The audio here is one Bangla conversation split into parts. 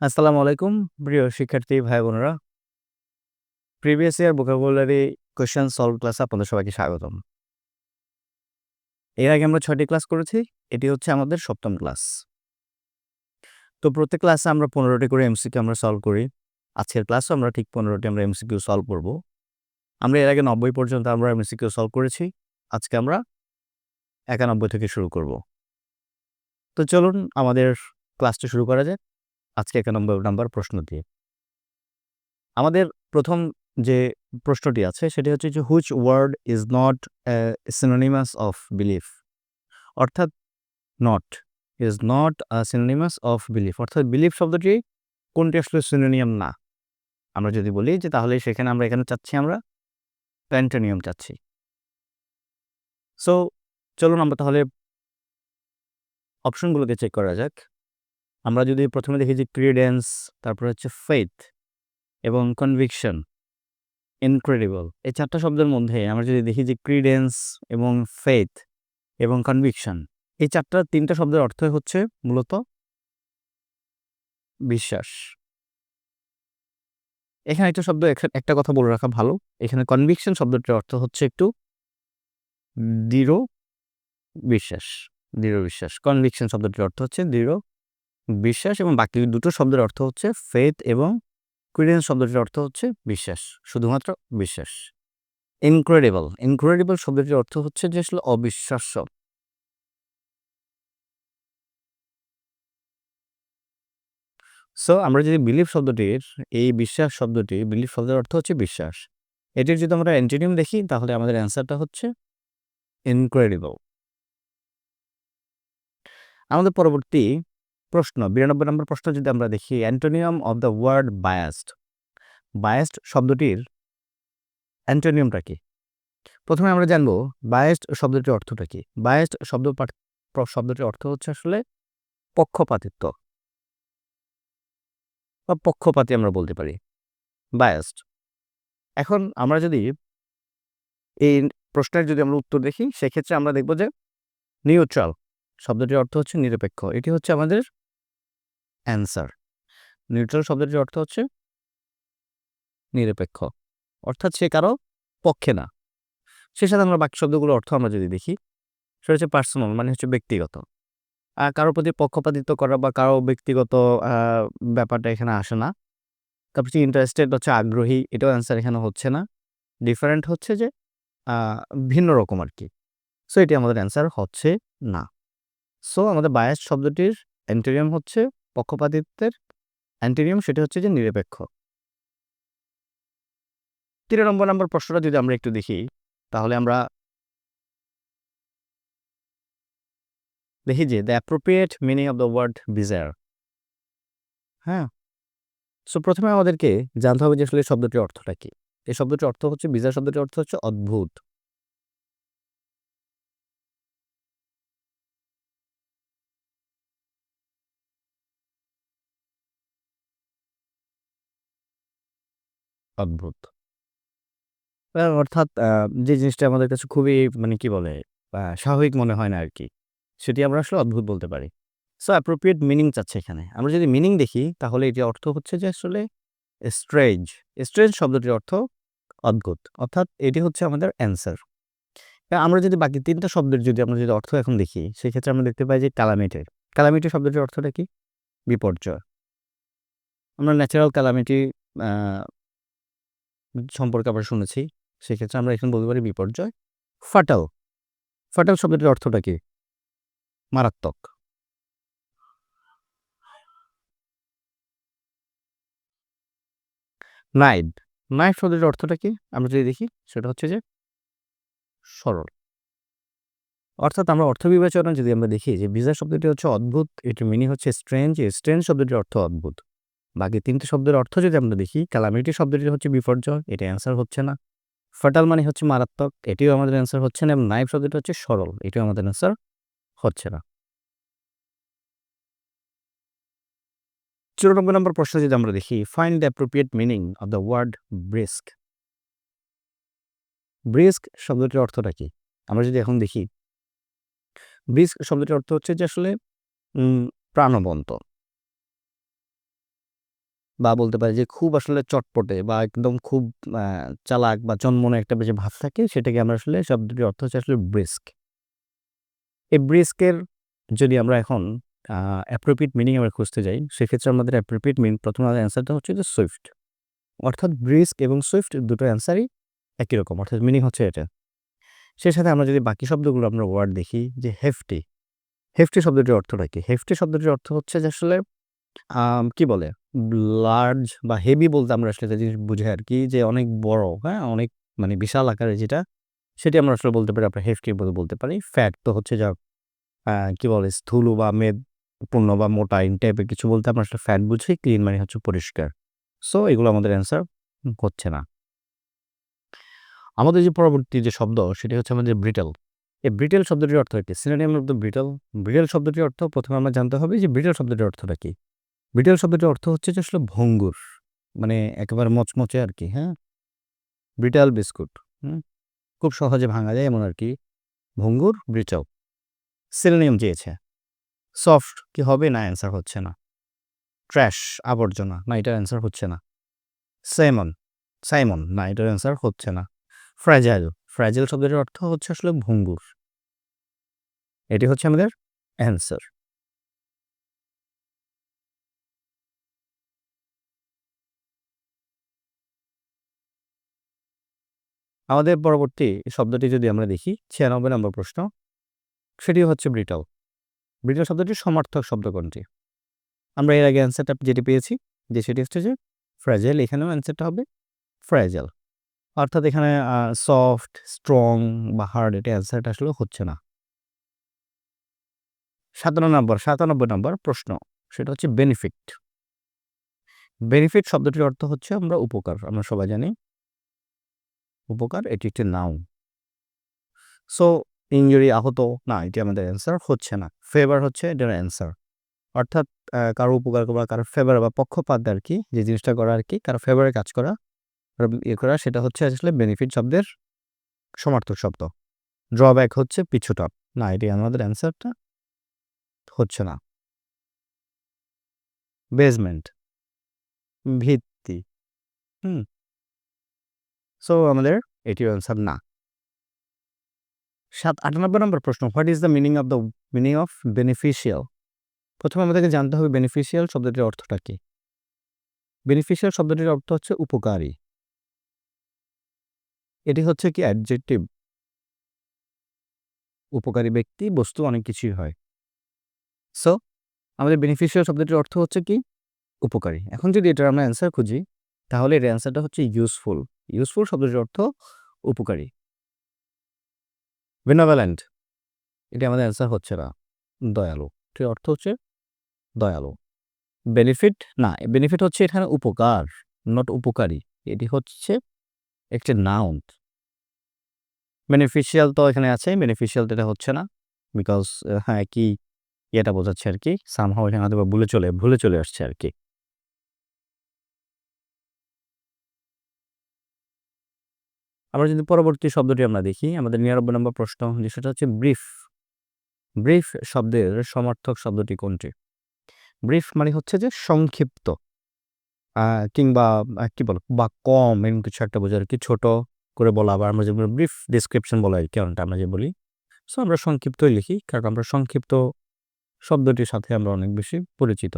আসসালামু আলাইকুম, প্রিয় শিক্ষার্থী ভাই বোনেরা। Previous year vocabulary question solve ক্লাসে আপনাদের সবাইকে স্বাগতম। এর আগে আমরা ছয়টি ক্লাস করেছি, এটি হচ্ছে আমাদের সপ্তম ক্লাস তো প্রত্যেক ক্লাসে আমরা পনেরোটি করে এমসিকিউ আমরা সলভ করি। আজকের ক্লাসও আমরা ঠিক পনেরোটি আমরা এমসিকিউ সলভ করব। আমরা এর আগে নব্বই পর্যন্ত আমরা এমসিকিউ সলভ করেছি। আজকে আমরা একানব্বই থেকে শুরু করব। তো চলুন আমাদের ক্লাসটা শুরু করা যাক। আজকে একানব্বই নাম্বার প্রশ্ন দিয়ে। আমাদের প্রথম যে প্রশ্নটি আছে, সেটি হচ্ছে যে which word is not synonymous of belief অর্থাৎ not is not synonymous of belief অর্থাৎ বিলিফ শব্দটি কোনটি আসলে সিনোনিয়াম না? আমরা যদি বলি যে, তাহলে সেখানে আমরা এখানে চাচ্ছি আমরা প্যান্টানিয়াম চাচ্ছি। সো চলুন আমরা তাহলে অপশনগুলোকে চেক করা যাক। আমরা যদি প্রথমে দেখি যে ক্রিডেন্স তারপর হচ্ছে ফেথ এবং কনভিকশন ইনক্রেডিবল এই চারটা শব্দের মধ্যে আমরা যদি দেখি যে ক্রিডেন্স এবং ফেথ এবং কনভিকশন এই চারটা তিনটা শব্দের অর্থ হচ্ছে মূলত বিশ্বাস। এখানে একটা শব্দ একটা কথা বলে রাখা ভালো। এখানে কনভিকশন শব্দটির অর্থ হচ্ছে একটু দৃঢ় বিশ্বাস দৃঢ় বিশ্বাস। কনভিকশন শব্দটির অর্থ হচ্ছে দৃঢ় বিশ্বাস এবং বাকি দুটো শব্দের অর্থ হচ্ছে ফেথ এবং ক্রিডেন্স শব্দটির অর্থ হচ্ছে বিশ্বাস, শুধুমাত্র বিশ্বাস। ইনক্রেডিবল ইনক্রেডিবল শব্দটির অর্থ হচ্ছে যে আসলে অবিশ্বাস্য। সো আমরা যদি বিলিভ শব্দটির, এই বিশ্বাস শব্দটি বিলিভ শব্দের অর্থ হচ্ছে বিশ্বাস। এটির যদি আমরা অ্যান্টিনিয়াম দেখি, তাহলে আমাদের অ্যান্সারটা হচ্ছে ইনক্রেডিবল আমাদের পরবর্তী প্রশ্ন, বিরানব্বই নম্বর প্রশ্ন যদি আমরা দেখি, antonym of the word biased biased শব্দটির অ্যান্টোনিয়ামটা কি? প্রথমে আমরা জানব বায়াস্ট শব্দটির অর্থটা কি? বায়াস্ট শব্দ শব্দটির অর্থ হচ্ছে আসলে পক্ষপাতিত্ব। বা পক্ষপাতি আমরা বলতে পারি। বায়াস্ট এখন আমরা যদি এই প্রশ্নের যদি আমরা উত্তর দেখি, সেক্ষেত্রে আমরা দেখব যে নিউট্রাল শব্দটির অর্থ হচ্ছে নিরপেক্ষ। এটি হচ্ছে আমাদের অ্যান্সার। নিউট্রাল শব্দটির অর্থ হচ্ছে? নিরপেক্ষ। অর্থাৎ সে কারও পক্ষে না। সে সাথে আমরা বাকি শব্দগুলোর অর্থ আমরা যদি দেখি, সেটা হচ্ছে পার্সোনাল মানে হচ্ছে ব্যক্তিগত। আর কারোর প্রতি পক্ষপাতিত্ব করা বা কারও ব্যক্তিগত ব্যাপারটা এখানে আসে না। তারপর হচ্ছে ইন্টারেস্টেড হচ্ছে আগ্রহী, এটাও অ্যান্সার এখানে হচ্ছে না। ডিফারেন্ট হচ্ছে যে ভিন্ন রকম আর কি সো এটি আমাদের অ্যান্সার হচ্ছে না। সো আমাদের বায়াস শব্দটির অ্যান্টেরিয়াম হচ্ছে পক্ষপাতিত্বের অ্যান্টেরিয়াম সেটি হচ্ছে যে নিরপেক্ষ। তিরানব্বই নম্বর নম্বর প্রশ্নটা যদি আমরা একটু দেখি, তাহলে আমরা দেখি যে the appropriate meaning of the word bizarre হ্যাঁ। সো প্রথমে আমাদেরকে জানতে হবে যে আসলে শব্দটির অর্থটা কি? এই শব্দটির অর্থ হচ্ছে বিজার শব্দটির অর্থ হচ্ছে অদ্ভুত। অদ্ভুত। অর্থাৎ যে জিনিসটা আমাদের কাছে খুবই মানে কি বলে স্বাভাবিক মনে হয় না আর কি সেটি আমরা আসলে অদ্ভুত বলতে পারি। সো অ্যাপ্রোপ্রিয়েট মিনিং চাচ্ছে এখানে। আমরা যদি মিনিং দেখি, তাহলে এটি অর্থ হচ্ছে যে আসলে স্ট্রেঞ্জ স্ট্রেঞ্জ শব্দটির অর্থ অদ্ভুত। অর্থাৎ এটি হচ্ছে আমাদের অ্যান্সার আমরা যদি বাকি তিনটা শব্দের যদি, আমরা যদি অর্থ এখন দেখি, সেক্ষেত্রে আমরা দেখতে পাই যে ক্যালামিটের ক্যালামিটি শব্দটির অর্থটা কি? বিপর্যয়। আমরা ন্যাচারাল ক্যালামিটি সম্পর্কে আবার শুনেছি, সেক্ষেত্রে আমরা এখন বলতে পারি বিপর্যয়। ফাটাল। ফাটাল শব্দটির অর্থটা কি? মারাত্মক। নাইড নাইফ শব্দটির অর্থটা কি? আমরা যদি দেখি, সেটা হচ্ছে যে সরল। অর্থাৎ আমরা অর্থ বিবেচনা যদি আমরা দেখি যে ভিসা শব্দটি হচ্ছে অদ্ভুত, এটির মিনিং হচ্ছে স্ট্রেঞ্জ স্ট্রেঞ্জ শব্দটির অর্থ অদ্ভুত। বাকি তিনটে শব্দের অর্থ যদি আমরা দেখি ক্যালামিটি শব্দটি হচ্ছে বিপর্যয়, এটা অ্যান্সার হচ্ছে না। ফাটাল মানে হচ্ছে মারাত্মক, এটিও আমাদের অ্যান্সার হচ্ছে না এবং নাইফ শব্দটি হচ্ছে সরল, এটিও আমাদের অ্যান্সার হচ্ছে না। চুরানব্বই নম্বর প্রশ্ন যদি আমরা দেখি find the appropriate meaning of the word brisk brisk শব্দটির অর্থটা কি? আমরা যদি এখন দেখি ব্রিস্ক শব্দটির অর্থ হচ্ছে যে আসলে প্রাণবন্ত। বা বলতে পারি যে খুব আসলে চটপটে বা একদম খুব চালাক বা চনমনে একটা বেশি ভাব থাকে সেটাকে আমরা আসলে শব্দটির অর্থ হচ্ছে আসলে ব্রিস্ক। এই ব্রিস্কের যদি আমরা এখন অ্যাপ্রোপ্রিয়েট মিনিং আমরা খুঁজতে যাই, সেক্ষেত্রে আমাদের অ্যাপ্রোপ্রিয়েট মিনিং ১ম আমাদের অ্যান্সারটা হচ্ছে যে সুইফট। অর্থাৎ ব্রিস্ক এবং সুইফট দুটো অ্যান্সারই একই রকম। অর্থাৎ মিনিং হচ্ছে এটা। সেই সাথে আমরা যদি বাকি শব্দগুলো আমরা ওয়ার্ড দেখি যে হেফটি। হেফটি শব্দটির অর্থটা কি? হেফটি শব্দটির অর্থ হচ্ছে যে আসলে কি বলে? লার্জ বা হেভি বলতে আমরা আসলে একটা জিনিস বুঝাই আরকি যে অনেক বড়, হ্যাঁ? অনেক মানে বিশাল আকারের যেটা, সেটি আমরা আসলে বলতে পারি আমরা হেফটি বলে বলতে পারি। ফ্যাট তো হচ্ছে যা কি বলে? স্থূল বা মেদপূর্ণ বা মোটা এই টাইপের কিছু বলতে আমরা আসলে ফ্যাট বুঝি। ক্লিন মানে হচ্ছে পরিষ্কার। সো এগুলো আমাদের অ্যান্সার হচ্ছে না। আমাদের যে পরবর্তী যে শব্দ সেটি হচ্ছে আমাদের ব্রিটেল। এই ব্রিটেল শব্দটির অর্থ কি? Synonym of the brittle. Brittle শব্দটির অর্থ ১ম এ আমরা জানতে হবে যে ব্রিটেল শব্দটির অর্থটা কি? ব্রিটল শব্দটির অর্থ হচ্ছে যে আসলে ভঙ্গুর। মানে একেবারে মচমচে আর কি হ্যাঁ? ব্রিটল বিস্কুট, হুম? খুব সহজে ভাঙা যায় এমন আরকি। ভঙ্গুর, ব্রিটল। সিনোনিম চেয়েছে। সফট কি হবে? না অ্যান্সার হচ্ছে না। ট্র্যাশ আবর্জনা। না এটার অ্যান্সার হচ্ছে না। সাইমন, সাইমন না এটার অ্যান্সার হচ্ছে না। ফ্র্যাজাইল, ফ্র্যাজাইল শব্দটির অর্থ হচ্ছে আসলে ভঙ্গুর। এটি হচ্ছে আমাদের অ্যান্সার। আমাদের পরবর্তী শব্দটি যদি আমরা দেখি ৯৬ নম্বর প্রশ্ন। সেটি হচ্ছে ব্রিটল। ব্রিটল শব্দটির সমার্থক শব্দ কোনটি? আমরা এর আগে অ্যান্সারটা যেটি পেয়েছি যে সেটি হচ্ছে যে ফ্র্যাজাইল। এখানেও অ্যান্সারটা হবে ফ্র্যাজাইল। অর্থাৎ এখানে সফট, স্ট্রং বা হার্ড এটা অ্যান্সারটা আসলে হচ্ছে না। ৫৭ নম্বর ৯৭ নম্বর প্রশ্ন। সেটা হচ্ছে বেনিফিট। বেনিফিট শব্দটির অর্থ হচ্ছে আমরা উপকার। আমরা সবাই জানি। উপকার এটি একটি নাউন। সো ইনজুরি আহত না এটি আমাদের অ্যান্সার হচ্ছে না। ফেভার হচ্ছে এটার অ্যান্সার। অর্থাৎ কারও উপকার করা, কারও ফেভার বা পক্ষপাত আর কি যে জিনিসটা করা আর কি কারও ফেভারে কাজ করা, ইয়ে করা সেটা হচ্ছে আসলে বেনিফিট শব্দের সমার্থক শব্দ। ড্রব্যাক হচ্ছে পিছুটান। না এটি আমাদের অ্যান্সারটা হচ্ছে না। বেসমেন্ট ভিত্তি। হুম? সো আমাদের এটিও অ্যান্সার না। ৭ ৯৮ নম্বর প্রশ্ন। What is the meaning of the meaning of beneficial? প্রথমে আমাদেরকে জানতে হবে বেনিফিশিয়াল শব্দটির অর্থটা কি? বেনিফিশিয়াল শব্দটির অর্থ হচ্ছে উপকারী। এটি হচ্ছে কি অ্যাডজেক্টিভ। উপকারী ব্যক্তি, বস্তু অনেক কিছুই হয়। সো আমাদের বেনিফিশিয়াল শব্দটির অর্থ হচ্ছে কি? উপকারী। এখন যদি এটার আমরা অ্যান্সার খুঁজি, তাহলে এর অ্যান্সারটা হচ্ছে ইউজফুল। ইউজফুল শব্দটির অর্থ উপকারী। বেনেভোলেন্ট এটা আমাদের অ্যান্সার হচ্ছে না। দয়ালু। এটির অর্থ হচ্ছে দয়ালু। বেনিফিট না, বেনিফিট হচ্ছে এখানে উপকার, নট উপকারী। এটি হচ্ছে একটি নাউন। বেনিফিশিয়াল তো এখানে আছে, বেনিফিশিয়াল এটা হচ্ছে না। বিকজ হ্যাঁ, কি ইয়েটা বোঝাচ্ছে আরকি। সামহাউ এখানে হয়তোবা ভুলে চলে ভুলে চলে আসছে আরকি। আমরা যদি পরবর্তী শব্দটি আমরা দেখি, আমাদের ৯৯ নম্বর প্রশ্ন যে সেটা হচ্ছে ব্রিফ। ব্রিফ শব্দের সমার্থক শব্দটি কোনটি? ব্রিফ মানে হচ্ছে যে সংক্ষিপ্ত। কিংবা কি বলে? বা কম এরকম কিছু একটা বোঝায় আরকি। ছোট করে বলা বা আমরা যেগুলো ব্রিফ ডেসক্রিপশন বলা আরকি অনেকটা আমরা যে বলি। সো আমরা সংক্ষিপ্তই লিখি। কারণ আমরা সংক্ষিপ্ত শব্দটির সাথে আমরা অনেক বেশি পরিচিত।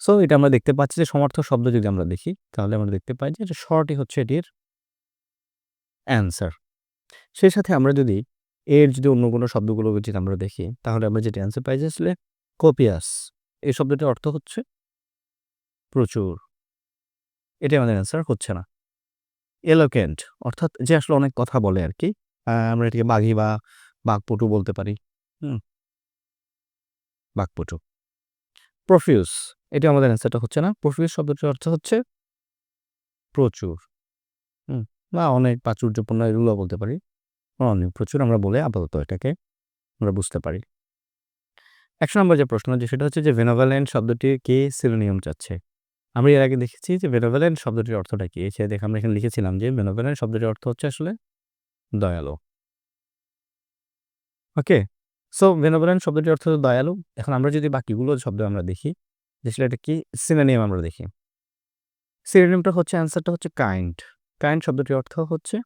সো এটা আমরা দেখতে পাচ্ছি যে সমার্থক শব্দ যদি আমরা দেখি, তাহলে আমরা দেখতে পাই যে এটা শর্টই হচ্ছে এটির অ্যান্সার। সেই সাথে আমরা যদি এর যদি অন্য কোনো শব্দগুলো যদি আমরা দেখি, তাহলে আমরা যেটি অ্যান্সার পাই যে আসলে কোপিয়াস। এই শব্দটির অর্থ হচ্ছে প্রচুর। এটাই আমাদের অ্যান্সার হচ্ছে না। এলোকেন্ট অর্থাৎ যে আসলে অনেক কথা বলে আর কি আমরা এটিকে বাঘী বা বাকপটু বলতে পারি। হুম? বাকপটু। প্রফিউস এটা আমাদের অ্যান্সারটা হচ্ছে না। প্রফিউস শব্দটির অর্থ হচ্ছে প্রচুর। হুম? বা অনেক প্রাচুর্যপূর্ণ এগুলো বলতে পারি। অনেক প্রচুর আমরা বলে আপাতত এটাকে আমরা বুঝতে পারি। ১০০ নম্বর যে প্রশ্ন যে সেটা হচ্ছে যে বেনেভোলেন্ট শব্দটি কে সিনোনিম চাচ্ছে? আমরা এর আগে দেখেছি যে বেনেভোলেন্ট শব্দটির অর্থটা কি? সে দেখে আমরা এখানে লিখেছিলাম যে বেনেভোলেন্ট শব্দটির অর্থ হচ্ছে আসলে দয়ালু। ওকে? সো বেনেভোলেন্ট শব্দটির অর্থ হচ্ছে দয়ালু। এখন আমরা যদি বাকিগুলো শব্দ আমরা দেখি, যে এটা কি সিনোনিম আমরা দেখি। সিনোনিমটা হচ্ছে অ্যান্সারটা হচ্ছে কাইন্ড কাইন্ড শব্দটির অর্থ হচ্ছে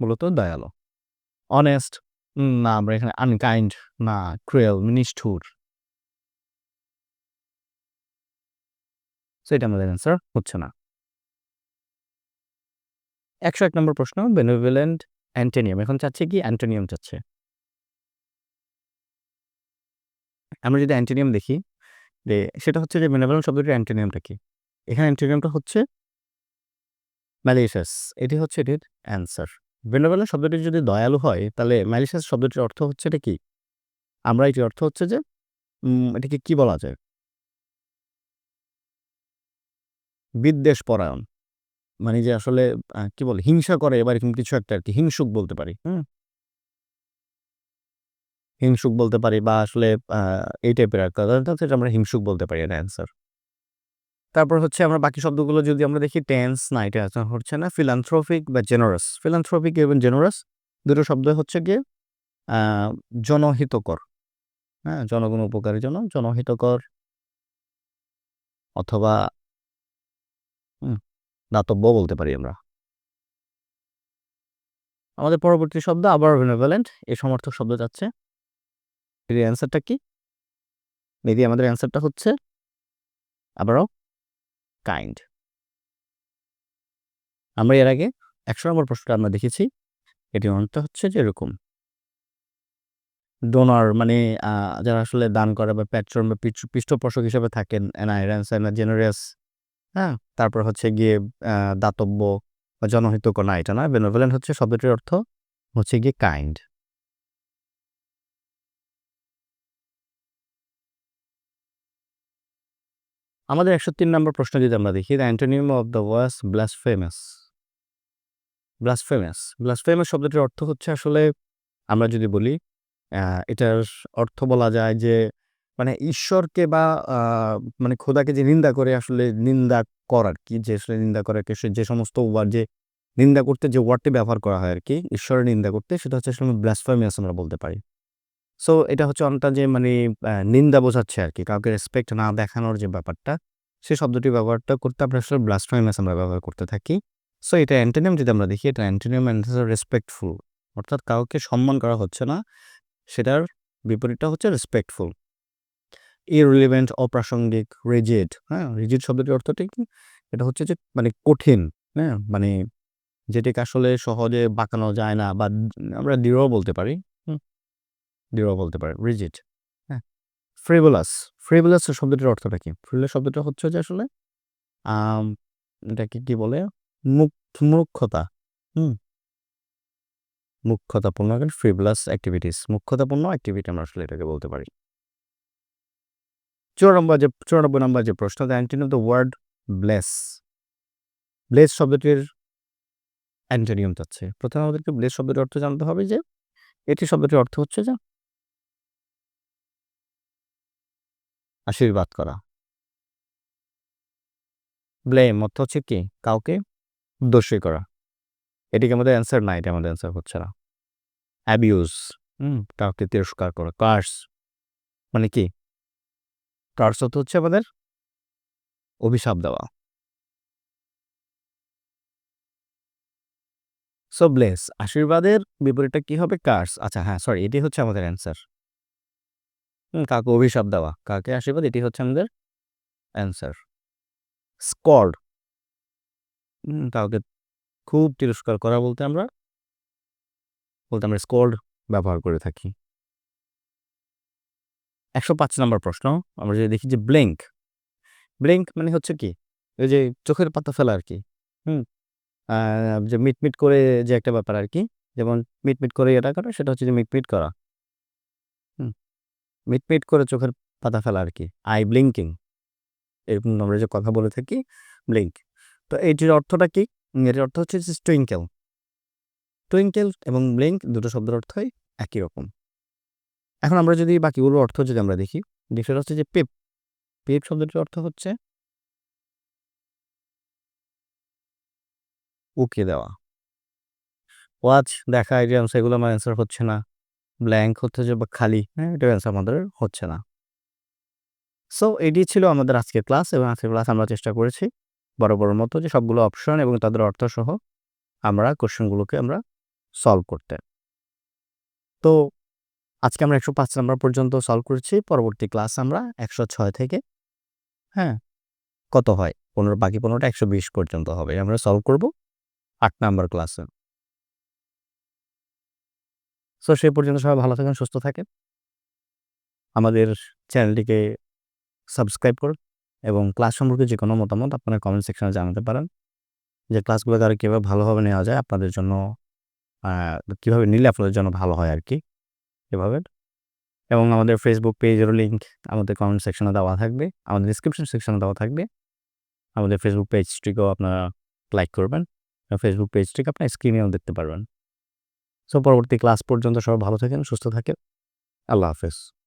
মূলত দয়ালু। অনেস্ট না, আমরা এখানে আনকাইন্ড না ক্রুয়েল নিষ্ঠুর। সো এটা আমাদের অ্যান্সার হচ্ছে না। একশো এক নম্বর প্রশ্ন বেনেভোলেন্ট অ্যান্টোনিয়াম এখন চাচ্ছে কি? অ্যান্টোনিয়াম চাচ্ছে। আমরা যদি অ্যান্টোনিয়াম দেখি সেটা হচ্ছে যে বেনেভোলেন্ট শব্দটির অ্যান্টোনিয়ামটা কি? এখানে অ্যান্টোনিয়ামটা হচ্ছে ম্যালিশাস এটি হচ্ছে এটির অ্যান্সার বেনেভোলেন্ট শব্দটি যদি দয়ালু হয়, তাহলে ম্যালিশাস শব্দটির অর্থ হচ্ছে এটা কি? আমরা এটির অর্থ হচ্ছে যে এটাকে কি বলা যায়? বিদ্বেষ পরায়ণ। মানে যে আসলে কি বলে, হিংসা করে এবার এরকম কিছু একটা আর কি, হিংসুক বলতে পারি হিংসুক বলতে পারি বা আসলে এই টাইপের সেটা আমরা হিংসুক বলতে পারি এটা অ্যান্সার তারপর হচ্ছে আমরা বাকি শব্দগুলো যদি আমরা দেখি টেন্স না এটা হচ্ছে না? ফিলান্থ্রোপিক বা জেনারাস ফিলান্থ্রোপিক এবং জেনারাস দুটো শব্দ হচ্ছে গিয়ে জনহিতকর। হ্যাঁ? জনগণ উপকারের জন্য জনহিতকর অথবা দাতব্য বলতে পারি আমরা। আমাদের পরবর্তী শব্দ আবার বেনেভোলেন্ট এই সমর্থক শব্দ যাচ্ছে। এর অ্যান্সারটা কি? মেবি আমাদের অ্যান্সারটা হচ্ছে, আবারও কাইন্ড আমরা এর আগে একশো নম্বর প্রশ্নটা আমরা দেখেছি। এটি অনেকটা হচ্ছে যে এরকম। ডোনার মানে যারা আসলে দান করে বা প্যাট্রন বা পৃষ্ঠপোষক হিসেবে থাকেন এনাইরেন্স এনা জেনারেস হ্যাঁ? তারপর হচ্ছে গিয়ে দাতব্য বা জনহিতকর না এটা না বেনোভেলেন্ট হচ্ছে শব্দটির অর্থ হচ্ছে গিয়ে কাইন্ড আমাদের একশো তিন নম্বর প্রশ্ন যদি আমরা দেখি the antonym of the words blasphemous blasphemous blasphemous শব্দটির অর্থ হচ্ছে আসলে, আমরা যদি বলি এটার অর্থ বলা যায় যে মানে ঈশ্বরকে বা মানে খোদাকে যে নিন্দা করে আসলে নিন্দা করার কি যে আসলে নিন্দা করে যে সমস্ত ওয়ার্ড যে নিন্দা করতে যে ওয়ার্ডটি ব্যবহার করা হয় আর কি ঈশ্বরের নিন্দা করতে, সেটা হচ্ছে আসলে ব্লাসফেমিয়াস আমরা বলতে পারি। সো এটা হচ্ছে অনেকটা যে মানে নিন্দা বোঝাচ্ছে আর কি কাউকে রেসপেক্ট না দেখানোর যে ব্যাপারটা সেই শব্দটি ব্যবহারটা করতে আমরা আসলে ব্লাসফেমিয়াস আমরা ব্যবহার করতে থাকি। সো এটা অ্যান্টোনিয়াম যদি আমরা দেখি, এটা অ্যান্টোনিয়াম রেসপেক্টফুল অর্থাৎ কাউকে সম্মান করা হচ্ছে না, সেটার বিপরীতটা হচ্ছে রেসপেক্টফুল ইররিলেভেন্ট অপ্রাসঙ্গিক রিজিড হ্যাঁ? রিজিড শব্দটির অর্থটা কি এটা হচ্ছে যে মানে কঠিন হ্যাঁ? মানে যেটিকে আসলে সহজে বাঁকানো যায় না বা আমরা দৃঢ় বলতে পারি। দৃঢ় বলতে পারি রিজিড হ্যাঁ? ফ্রিবুলাস ফ্রিবুলাস শব্দটির অর্থটা কি? ফ্রিবুলাস শব্দটা হচ্ছে যে আসলে এটাকে কি বলে? মুখ, মূর্খতা, হুম? মুখ্যতাপূর্ণ ফ্রিবুলাস অ্যাক্টিভিটিস মুখ্যতাপূর্ণ অ্যাক্টিভিটি আমরা আসলে এটাকে বলতে পারি। চুরানব্বই যে, চুরানব্বই নম্বর যে প্রশ্ন the antonym of the word bless bless শব্দটির অ্যান্টোনিয়াম চাচ্ছে প্রথমে আমাদেরকে ব্লেস শব্দটির অর্থ জানতে হবে যে, এটি শব্দটির অর্থ হচ্ছে যে আশীর্বাদ করা। ব্লেম অর্থ হচ্ছে কি? কাউকে দোষী করা। এটিকে আমাদের অ্যান্সার না এটা আমাদের অ্যান্সার হচ্ছে না। অ্যাবিউজ হুম, কাউকে তিরস্কার করা। কার্স মানে কি? কার্স অর্থ হচ্ছে আমাদের অভিশাপ দেওয়া। সো ব্লেস আশীর্বাদের বিপরীতটা কি হবে? কার্স আচ্ছা হ্যাঁ সরি এটি হচ্ছে আমাদের অ্যান্সার কাউকে অভিশাপ দেওয়া, কাকে আশীর্বাদ, এটি হচ্ছে আমাদের অ্যান্সার স্কর্ড কাউকে খুব তিরস্কার করা বলতে আমরা বলতে আমরা স্কোর্ড ব্যবহার করে থাকি। একশো পাঁচ নম্বর প্রশ্ন, আমরা যদি দেখি যে ব্লিঙ্ক ব্লিঙ্ক মানে হচ্ছে কি, ওই যে চোখের পাতা ফেলা আর কি, হুম যে মিটমিট করে যে একটা ব্যাপার আর কি, যেমন মিটমিট করে এটা করা, সেটা হচ্ছে যে মিটমিট করা। মিটমিট করে চোখের পাতা ফেলা আর কি আই ব্লিঙ্কিং এরকম আমরা যে কথা বলে থাকি ব্লিঙ্ক তো এইটির অর্থটা কি? এটির অর্থ হচ্ছে টুইঙ্কেল টুইঙ্কেল এবং ব্লিঙ্ক দুটো শব্দের অর্থই একই রকম। এখন আমরা যদি বাকিগুলো অর্থ যদি আমরা দেখি সেটা হচ্ছে যে পেপ পেপ শব্দটির অর্থ হচ্ছে উকিয়ে দেওয়া। ওয়াচ দেখা এগুলো আমার অ্যান্সার হচ্ছে না। ব্ল্যাঙ্ক হচ্ছে বা খালি হ্যাঁ এটা অ্যান্সার আমাদের হচ্ছে না। সো এটি ছিল আমাদের আজকের ক্লাস এবং আজকের ক্লাস আমরা চেষ্টা করেছি বরাবরের মতো যে সবগুলো অপশন এবং তাদের অর্থসহ আমরা কোশ্চেনগুলোকে আমরা সলভ করতে। তো, আজকে আমরা একশো পাঁচ নাম্বার পর্যন্ত সলভ করেছি, পরবর্তী ক্লাস আমরা একশো ছয় থেকে হ্যাঁ কত হয়? পনেরো, বাকি পনেরোটা একশো বিশ পর্যন্ত হবে। আমরা সলভ করব আট নাম্বার ক্লাসে সো সেই পর্যন্ত সবাই ভালো থাকেন, সুস্থ থাকেন। আমাদের চ্যানেলটিকে সাবস্ক্রাইব করুন এবং ক্লাস সম্পর্কে যে কোনো মতামত আপনারা কমেন্ট সেকশনে জানাতে পারেন। যে ক্লাসগুলো আরও কীভাবে ভালোভাবে নেওয়া যায়, আপনাদের জন্য কীভাবে নিলে আপনাদের জন্য ভালো হয় আর কি, এভাবে। এবং আমাদের ফেসবুক পেজেরও লিঙ্ক আমাদের কমেন্ট সেকশনে দেওয়া থাকবে, আমাদের ডিসক্রিপশন সেকশনে দেওয়া থাকবে। আমাদের ফেসবুক পেজটিকেও আপনারা লাইক করবেন ফেসবুক পেজটিকে আপনার স্ক্রিনেও দেখতে পারবেন। সো পরবর্তী ক্লাস পর্যন্ত সবাই ভালো থাকেন সুস্থ থাকেন। আল্লাহ হাফেজ।